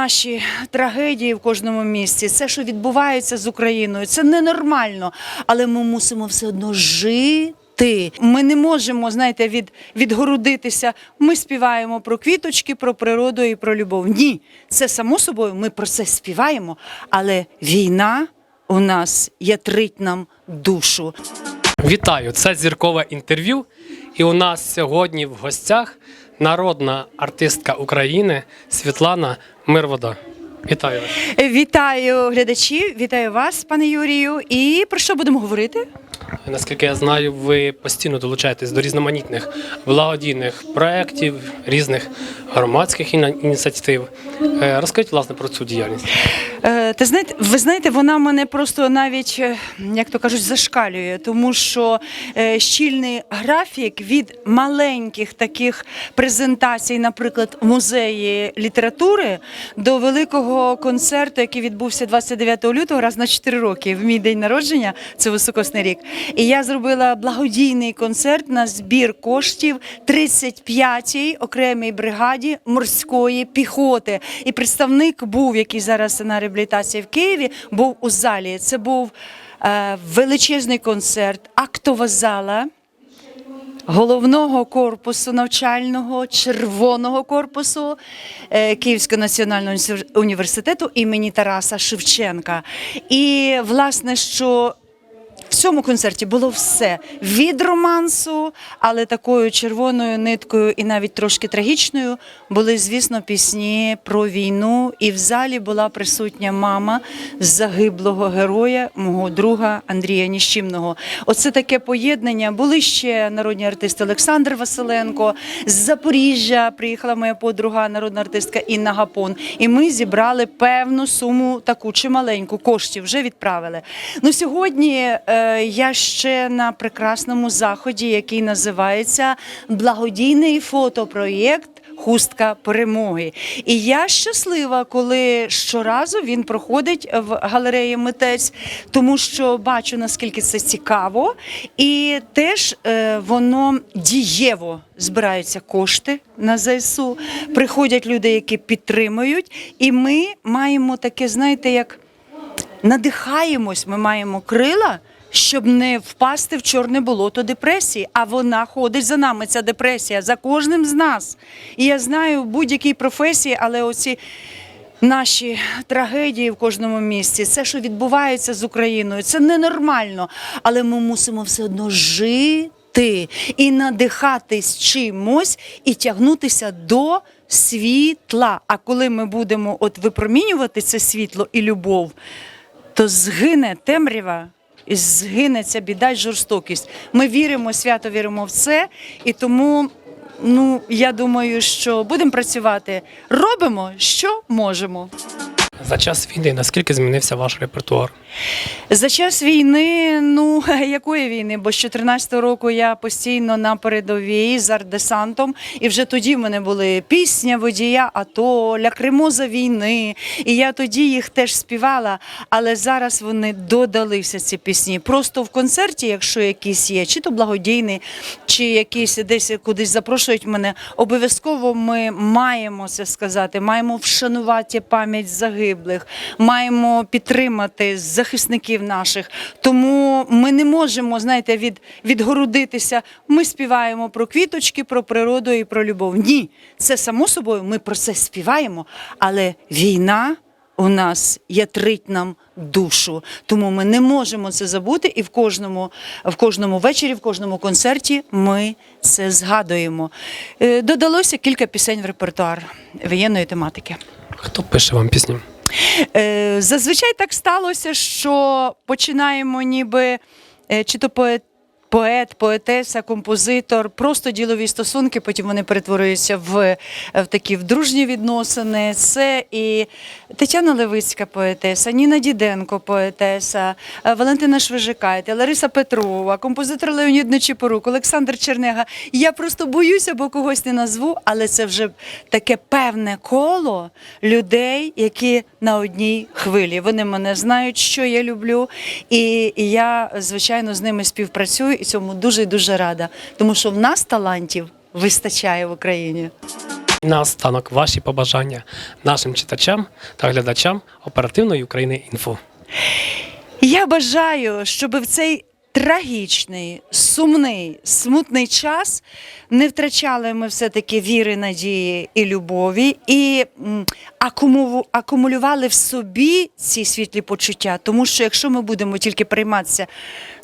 Наші трагедії в кожному місті, це, що відбувається з Україною, це ненормально. Але ми мусимо все одно жити. Ми не можемо, знаєте, від, відгородитися. Ми співаємо про квіточки, про природу і про любов. Ні, це само собою. Ми про це співаємо. Але війна у нас ятрить нам душу. Вітаю! Це зіркове інтерв'ю. І у нас сьогодні в гостях народна артистка України Світлана Мирвода. Вітаю вас. Вітаю глядачів, вітаю вас, пане Юрію. І про що будемо говорити? Наскільки я знаю, ви постійно долучаєтесь до різноманітних благодійних проєктів, різних громадських ініціатив. Е, Розкажіть, власне, про цю діяльність. Е, Ти знаєте, ви знаєте, вона мене просто навіть, е, як то кажуть, зашкалює, тому що щільний графік від маленьких таких презентацій, наприклад, в музеї літератури, до великого концерту, який відбувся 29 лютого, раз на 4 роки, в мій день народження, це високосний рік. І я зробила благодійний концерт на збір коштів 35-й окремій бригаді морської піхоти. І представник був, який зараз на реабілітації в Києві, був у залі. Це був е, величезний концерт, актова зала. Головного корпусу навчального червоного корпусу е, Київського національного університету- імені Тараса Шевченка. І власне, що цьому концерті було все від романсу, але такою червоною ниткою і навіть трошки трагічною були, звісно, пісні про війну. І в залі була присутня мама загиблого героя, мого друга Андрія Ніщимного. Оце таке поєднання. Були ще народні артисти Олександр Василенко з Запоріжжя. Приїхала моя подруга, народна артистка Інна Гапон. І ми зібрали певну суму, таку чималеньку коштів вже відправили. Ну сьогодні е, я ще на прекрасному заході, який називається Благодійний фотопроєкт. Хустка перемоги. І я щаслива, коли щоразу він проходить в галереї митець, тому що бачу наскільки це цікаво, і теж е, воно дієво збираються кошти на ЗСУ. Приходять люди, які підтримують, і ми маємо таке, знаєте, як надихаємось, ми маємо крила. Щоб не впасти в чорне болото депресії, а вона ходить за нами. Ця депресія за кожним з нас. І я знаю будь-якій професії, але оці наші трагедії в кожному місті, це, що відбувається з Україною, це ненормально. Але ми мусимо все одно жити і надихатись чимось, і тягнутися до світла. А коли ми будемо от випромінювати це світло і любов, то згине темрява. І згине ця біда й жорстокість. Ми віримо, свято віримо в це, і тому ну я думаю, що будемо працювати. Робимо, що можемо. За час війни наскільки змінився ваш репертуар? За час війни, ну якої війни? Бо з 14 року я постійно на передовій з артдесантом, і вже тоді в мене були пісня водія, АТО, лякримоза війни. І я тоді їх теж співала. Але зараз вони додалися ці пісні. Просто в концерті, якщо якийсь є, чи то благодійний, чи якийсь десь кудись запрошують мене, обов'язково ми маємо це сказати, маємо вшанувати пам'ять загиблих, маємо підтримати захисників наших. Тому ми не можемо, знаєте, від, відгородитися. Ми співаємо про квіточки, про природу і про любов. Ні, це само собою. Ми про це співаємо, але війна. У нас ятрить нам душу, тому ми не можемо це забути, і в кожному, в кожному вечорі, в кожному концерті ми це згадуємо. Е, Додалося кілька пісень в репертуар воєнної тематики. Хто пише вам пісні? Е, Зазвичай так сталося, що починаємо ніби е, чи то поет. Поет, поетеса, композитор, просто ділові стосунки. Потім вони перетворюються в, в такі в дружні відносини. Це і Тетяна Левицька, поетеса, Ніна Діденко, поетеса, е, Валентина Швежикайте, Лариса Петрова, композитор Леонід Нечипорук, Олександр Чернега. Я просто боюся, бо когось не назву, але це вже таке певне коло людей, які на одній хвилі. Вони мене знають, що я люблю, і я, звичайно, з ними співпрацюю і цьому дуже дуже рада, тому що в нас талантів вистачає в Україні. Наостанок ваші побажання нашим читачам та глядачам оперативної України інфо. Я бажаю, щоб в цей трагічний, сумний, смутний час не втрачали ми все-таки віри, надії і любові, і акумулювали в собі ці світлі почуття. Тому що якщо ми будемо тільки прийматися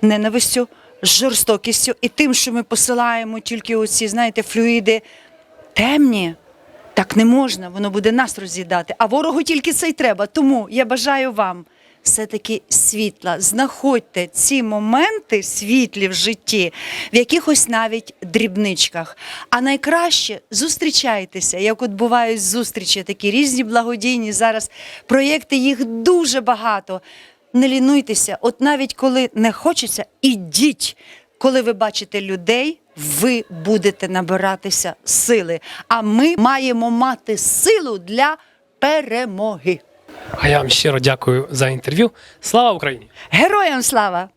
ненавистю, жорстокістю і тим, що ми посилаємо тільки оці, знаєте, флюїди темні. Так не можна, воно буде нас роз'їдати. А ворогу тільки це й треба. Тому я бажаю вам все-таки світла. Знаходьте ці моменти світлі в житті, в якихось навіть дрібничках. А найкраще зустрічайтеся, як от бувають зустрічі, такі різні благодійні зараз проєкти, їх дуже багато. Не лінуйтеся, от навіть коли не хочеться, ідіть. Коли ви бачите людей, ви будете набиратися сили. А ми маємо мати силу для перемоги. А я вам щиро дякую за інтерв'ю. Слава Україні! Героям слава!